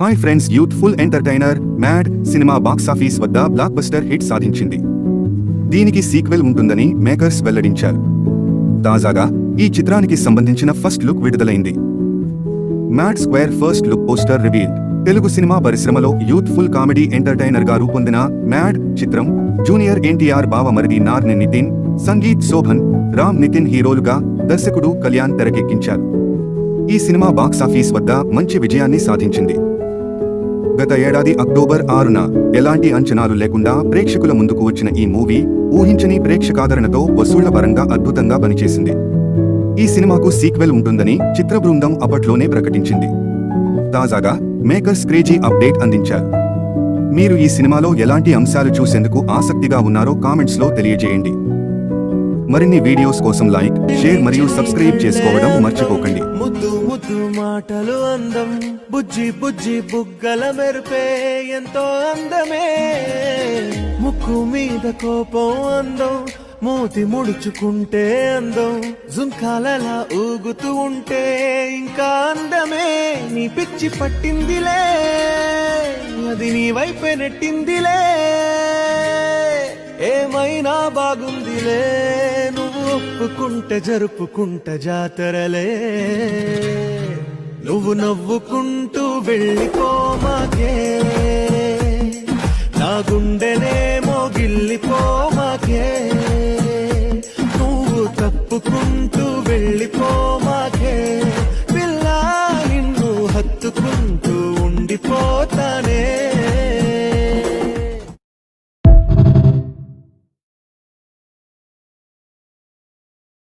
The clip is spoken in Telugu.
Hi friends youthful entertainer Mad cinema box office వద్ద బ్లాక్ బస్టర్ హిట్ సాధించింది. దీనికి సీక్వెల్ ఉంటుందని మేకర్స్ వెల్లడించారు. తాజాగా ఈ చిత్రానికి సంబంధించిన ఫస్ట్ లుక్ విడుదలైంది. Mad Square first look poster reveal Telugu cinema పరిశ్రమలో యూత్ఫుల్ కామెడీ ఎంటర్టైనర్గా రూపొందిన మ్యాడ్ చిత్రం జూనియర్ ఎన్టీఆర్ బావమరిది నార్ని నితిన్ సంగీత్ శోభన్ రామ్ నితిన్ హీరోలుగా దర్శకుడు కళ్యాణ్ తెరకెక్కించారు. ఈ సినిమా బాక్సాఫీస్ వద్ద మంచి విజయాన్ని సాధించింది. గత ఏడాది అక్టోబర్ ఆరున ఎలాంటి అంచనాలు లేకుండా ప్రేక్షకుల ముందుకు వచ్చిన ఈ మూవీ ఊహించని ప్రేక్షకాదరణతో వసూళ్ళ పరంగా అద్భుతంగా పనిచేసింది. ఈ సినిమాకు సీక్వెల్ ఉంటుందని చిత్ర బృందం అప్పట్లోనే ప్రకటించింది. తాజాగా మేకర్స్ క్రేజీ అప్డేట్ అందించారు. మీరు ఈ సినిమాలో ఎలాంటి అంశాలు చూసేందుకు ఆసక్తిగా ఉన్నారో కామెంట్స్లో తెలియజేయండి. మరిన్ని వీడియోస్ కోసం లైక్ షేర్ మరియు సబ్స్క్రైబ్ చేసుకోవడం మర్చిపోకండి. ముద్దు మాటలు అందం. బుజ్జి బుజ్జి బుగ్గల మెరుపే ఎంతో అందమే. ముక్కు మీద కోపం అందం. మూతి ముడుచుకుంటే అందం. జుంకాలలా ఊగుతూ ఉంటే ఇంకా అందమే. నీ పిచ్చి పట్టిందిలే. అది నీ వైపే నెట్టిందిలే. ఏమైనా బాగుందిలే. ఒప్పుకుంట జరుపుకుంట జాతరలే. నువ్వు నవ్వుకుంటూ వెళ్ళిపోమాకే నా గుండెనేమో గిల్లిపోమాకే